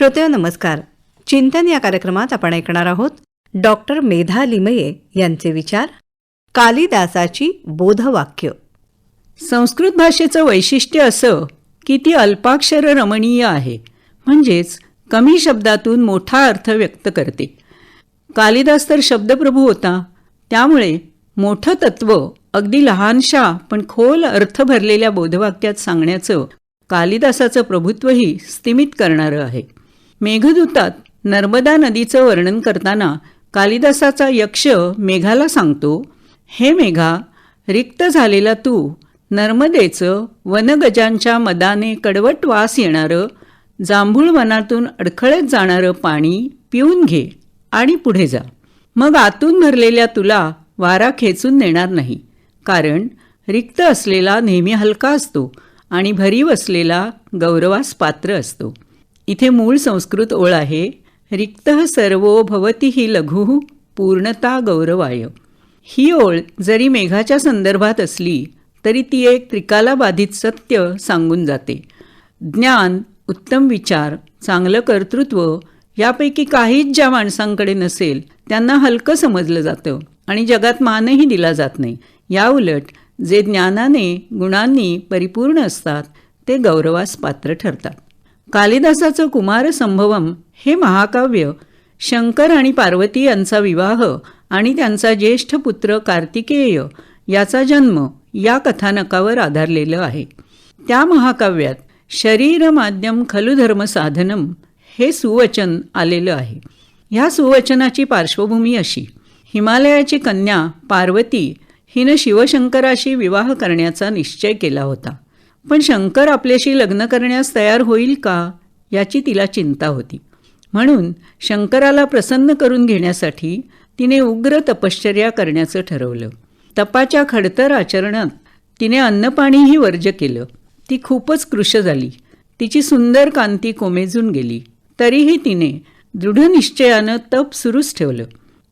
श्रोते नमस्कार. चिंतन या कार्यक्रमात आपण ऐकणार आहोत डॉक्टर मेधा लिमये यांचे विचार कालिदासाची बोधवाक्य. संस्कृत भाषेचं वैशिष्ट्य असं की ती अल्पाक्षर रमणीय आहे. म्हणजेच कमी शब्दातून मोठा अर्थ व्यक्त करते. कालिदास तर शब्दप्रभू होता. त्यामुळे मोठं तत्व अगदी लहानशा पण खोल अर्थ भरलेल्या बोधवाक्यात सांगण्याचं कालिदासाचं प्रभुत्वही स्तिमित करणारं आहे. मेघदूतात नर्मदा नदीचं वर्णन करताना कालिदासाचा यक्ष मेघाला सांगतो हे मेघा रिक्त झालेला तू नर्मदेचं वनगजांच्या मदाने कडवट वास येणारं जांभूळ वनातून अडखळत जाणारं पाणी पिऊन घे आणि पुढे जा. मग आतून भरलेल्या तुला वारा खेचून नेणार नाही कारण रिक्त असलेला नेहमी हलका असतो आणि भरीव असलेला गौरवास पात्र असतो. इथे मूळ संस्कृत ओळ आहे. रिक्त सर्वो भवती ही लघु पूर्णता गौरवाय. ही ओळ जरी मेघाच्या संदर्भात असली तरी ती एक त्रिकाला बाधित सत्य सांगून जाते. ज्ञान उत्तम विचार चांगलं कर्तृत्व यापैकी काहीच ज्या माणसांकडे नसेल त्यांना हलकं समजलं जातं आणि जगात मानही दिला जात नाही. याउलट जे ज्ञानाने गुणांनी परिपूर्ण असतात ते गौरवास पात्र ठरतात. कालिदासाचं कुमार संभवम हे महाकाव्य शंकर आणि पार्वती यांचा विवाह आणि त्यांचा ज्येष्ठ पुत्र कार्तिकेय याचा जन्म या कथानकावर आधारलेलं आहे. त्या महाकाव्यात शरीर माध्यम खलु धर्म साधनम हे सुवचन आलेलं आहे. ह्या सुवचनाची पार्श्वभूमी अशी. हिमालयाची कन्या पार्वती हिनं शिवशंकराशी विवाह करण्याचा निश्चय केला होता. पण शंकर आपल्याशी लग्न करण्यास तयार होईल का याची तिला चिंता होती. म्हणून शंकराला प्रसन्न करून घेण्यासाठी तिने उग्र तपश्चर्या करण्याचं ठरवलं. तपाच्या खडतर आचरणात तिने अन्नपाणीही वर्ज केलं. ती खूपच कृश झाली. तिची सुंदर कांती कोमेजून गेली. तरीही तिने दृढनिश्चयानं तप सुरूच ठेवलं.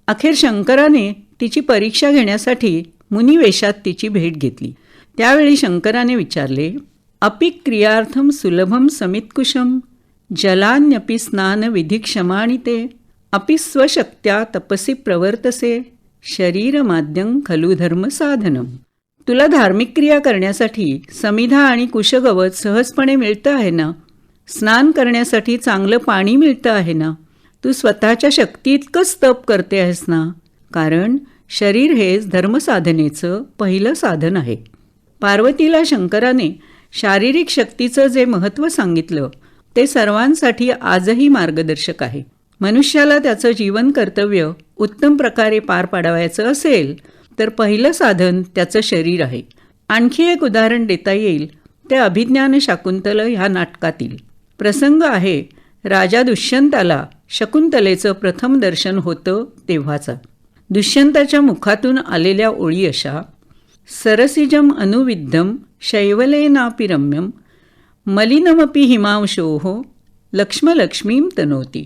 अखेर शंकराने तिची परीक्षा घेण्यासाठी मुनिवेशात तिची भेट घेतली. त्यावेळी शंकराने विचारले अपिक क्रियार्थम सुलभम समितकुशम जलान्यपि स्नान विधिक्षमाणी ते अपि स्वशक्त्या तपसी प्रवर्तसे शरीर माध्यम खलु धर्म साधनम तुला धार्मिक क्रिया करण्यासाठी समिधा आणि कुशगवत सहजपणे मिळतं आहे ना? स्नान करण्यासाठी चांगलं पाणी मिळतं आहे ना? तू स्वतःच्या शक्ती इतकंच तप करते आहेस ना? कारण शरीर हेच धर्मसाधनेचं पहिलं साधन आहे. पार्वतीला शंकराने शारीरिक शक्तीचं जे महत्त्व सांगितलं ते सर्वांसाठी आजही मार्गदर्शक आहे. मनुष्याला त्याचं जीवन कर्तव्य उत्तम प्रकारे पार पाडवायचं असेल तर पहिलं साधन त्याचं शरीर आहे. आणखी एक उदाहरण देता येईल ते अभिज्ञान शाकुंतल ह्या नाटकातील. प्रसंग आहे राजा दुष्यंताला शकुंतलेचं प्रथम दर्शन होतं तेव्हाचा. दुष्यंताच्या मुखातून आलेल्या ओळी अशा सरसिजम अनुविद्धम शैवलेनापि रम्यम मलिनमपि हिमांशोः लक्ष्मलक्ष्मीं तनोति।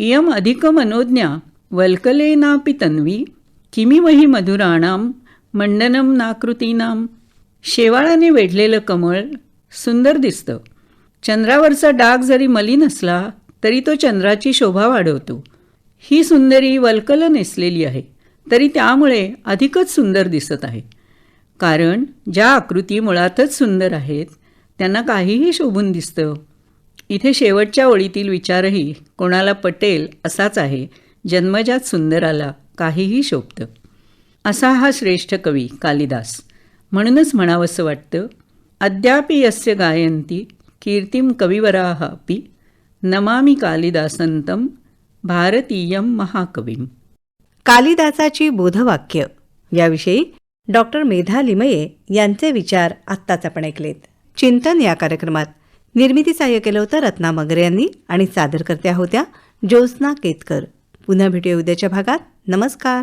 इयम् अधिकमनोज्ञा वल्कलेनापि तन्वी किमिमहि मधुराणां मंडनम नाकृतीनां। शेवाळाने वेढलेलं कमळ सुंदर दिसतं। चंद्रावरचा डाग जरी मलिन असला तरी तो चंद्राची शोभा वाढवतो। ही सुंदरी वल्कल नेसलेली आहे तरी त्यामुळे अधिकच सुंदर दिसत आहे। कारण ज्या आकृती मुळातच सुंदर आहेत त्यांना काहीही शोभून दिसतं. इथे शेवटच्या ओळीतील विचारही कोणाला पटेल असाच आहे जन्मजात सुंदराला काहीही शोभतं. असा हा श्रेष्ठ कवी कालिदास. म्हणूनच म्हणावंसं वाटतं अद्यापि यस्य गायंती कीर्तिम कविवराः अपि नमामि कालिदासंतम भारतीयम महाकवीम. कालिदासाची बोधवाक्य. याविषयी डॉक्टर मेधा लिमये यांचे विचार आत्ताच आपण ऐकलेत. चिंतन या कार्यक्रमात निर्मिती सहाय्य केलं होतं रत्ना मगरे यांनी आणि सादरकर्त्या होत्या ज्योत्स्ना केतकर. पुन्हा भेटूया उद्याच्या भागात. नमस्कार.